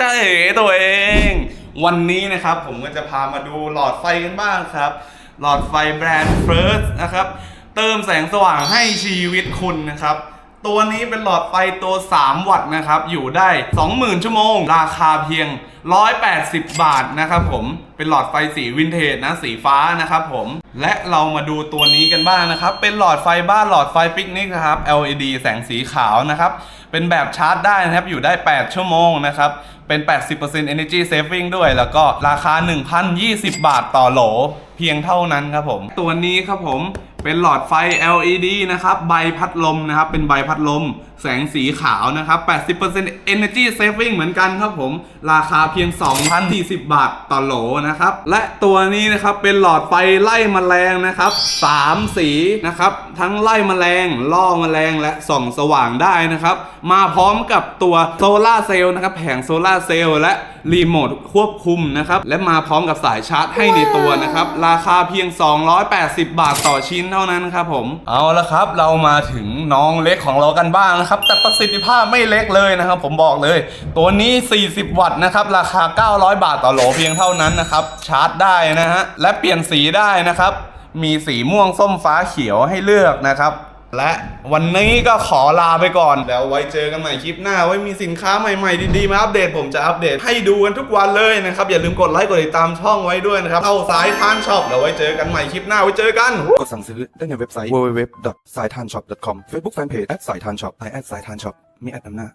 จ้าเอ๋ตัวเอง วันนี้นะครับผมก็จะพามาดูหลอดไฟกันบ้างครับ หลอดไฟแบรนด์ First นะครับ เติมแสงสว่างให้ชีวิตคุณนะครับ ตัวนี้เป็นหลอดไฟตัว 3 วัตต์นะครับ อยู่ได้ 20,000 ชั่วโมง ราคาเพียง 180 บาทนะครับผม เป็นหลอดไฟสีวินเทจนะ สีฟ้านะครับผม และเรามาดูตัวนี้กันบ้างนะครับ เป็นหลอดไฟบ้านหลอดไฟปิกนิกนะครับ LED แสงสีขาวนะครับ เป็นแบบชาร์จได้นะครับ อยู่ได้ 8 ชั่วโมงนะครับ เป็น 80% energy saving ด้วย แล้วก็ราคา 1,020 บาทต่อโหล เพียงเท่านั้นครับผม ตัวนี้ครับผมเป็นหลอดไฟ LED นะครับ ใบพัดลมนะครับ เป็นใบพัดลม แสงสีขาวนะครับ 80% energy saving เหมือนกันครับผม ราคาเพียง 2,040 บาทต่อโหลนะครับ และตัวนี้นะครับเป็นหลอดไฟไล่แมลงนะครับ 3 สีนะครับ ทั้งไล่แมลง ล่อแมลงและส่องสว่างได้นะครับ มาพร้อมกับตัวโซลาร์เซลล์นะครับ แผงโซลาร์เซลล์และรีโมทควบคุมนะครับ และมาพร้อมกับสายชาร์จให้ในตัวนะครับราคาเพียง 280 บาทต่อชิ้นเท่านั้นครับผม เอาละครับ เรามาถึงน้องเล็กของเรากันบ้างนะครับ แต่ประสิทธิภาพไม่เล็กเลยนะครับ ผมบอกเลย ตัวนี้ 40 วัตต์นะครับ ราคา 900 บาทต่อโหลเพียงเท่านั้นนะครับ ชาร์จได้นะฮะ และเปลี่ยนสีได้นะครับ มีสีม่วงส้มฟ้าเขียวให้เลือกนะครับ และวันนี้ก็ขอลาไปก่อน แล้วไว้เจอกันใหม่คลิปหน้า ไว้มีสินค้าใหม่ๆดีๆ มาอัปเดตผมจะอัปเดตให้ดูกันทุกวันเลยนะครับ อย่าลืมกดไลค์กดติดตามช่องไว้ด้วยนะครับเข้าสายทานช็อปแล้วไว้เจอกันใหม่คลิปหน้าไว้เจอกัน กดสั่งซื้อได้ในเว็บไซต์ www.saitanshop.com Facebook Fanpage สายทานช็อปไลน์แอดสายทานช็อปมีแอดนำหน้า